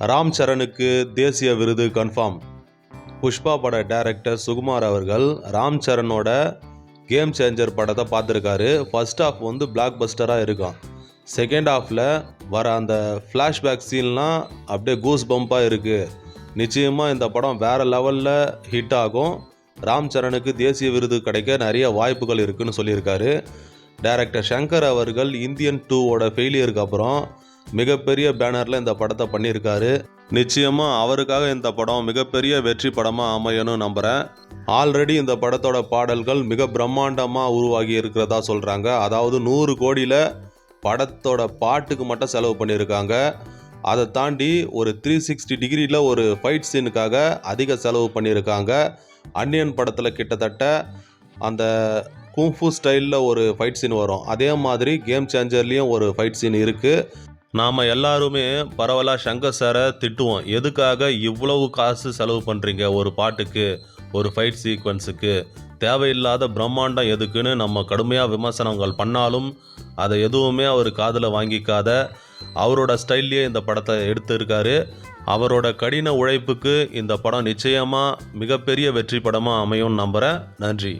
ராம் சரணுக்கு தேசிய விருது கன்ஃபார்ம் புஷ்பா பட டைரக்டர் சுகுமார் அவர்கள் ராம் சரணோட கேம் சேஞ்சர் படத்தை பார்த்துருக்காரு. ஃபர்ஸ்ட் ஹாஃப் வந்து பிளாக் பஸ்டராக இருக்கும். செகண்ட் ஹாஃபில் வர அந்த ஃப்ளாஷ்பேக் சீன்லாம் அப்படியே கூஸ் பம்பாக இருக்குது நிச்சயமாக இந்த படம் வேறு லெவலில் ஹிட் ஆகும். ராம் சரணுக்கு தேசிய விருது கிடைக்க நிறைய வாய்ப்புகள் இருக்குன்னு சொல்லியிருக்காரு. டைரக்டர் சங்கர் அவர்கள் இந்தியன் டூவோட ஃபெயிலியருக்கு அப்புறம் மிகப்பெரிய பேனரில் இந்த படத்தை பண்ணியிருக்காரு. நிச்சயமாக அவருக்காக இந்த படம் மிகப்பெரிய வெற்றி படமாக அமையணும்னு நம்புகிறேன் ஆல்ரெடி இந்த படத்தோட பாடல்கள் மிக பிரம்மாண்டமாக உருவாகி இருக்கிறதா சொல்கிறாங்க அதாவது நூறு கோடியில் படத்தோட பாட்டுக்கு மட்டும் செலவு பண்ணியிருக்காங்க. அதை தாண்டி ஒரு த்ரீ சிக்ஸ்டி டிகிரியில் ஒரு ஃபைட் சீனுக்காக அதிக செலவு பண்ணியிருக்காங்க. அன்னியன் படத்தில் கிட்டத்தட்ட அந்த குங்ஃபு ஸ்டைலில் ஒரு ஃபைட் சீன் வரும். அதே மாதிரி கேம் சேஞ்சர்லேயும் ஒரு ஃபைட் சீன் இருக்குது நாம் எல்லாருமே பரவலாக சங்கர் சாரை திட்டுவோம். எதுக்காக இவ்வளவு காசு செலவு பண்ணுறீங்க ஒரு பாட்டுக்கு ஒரு ஃபைட் சீக்வன்ஸுக்கு தேவையில்லாத பிரம்மாண்டம் எதுக்குன்னு நம்ம கடுமையாக விமர்சனங்கள் பண்ணாலும் அதை எதுவுமே அவர் காதில் வாங்கிக்காத. அவரோட ஸ்டைல்லையே இந்த படத்தை எடுத்திருக்காரு. அவரோட கடின உழைப்புக்கு இந்த படம் நிச்சயமாக மிகப்பெரிய வெற்றி படமாக அமையும் நம்புகிறேன் நன்றி.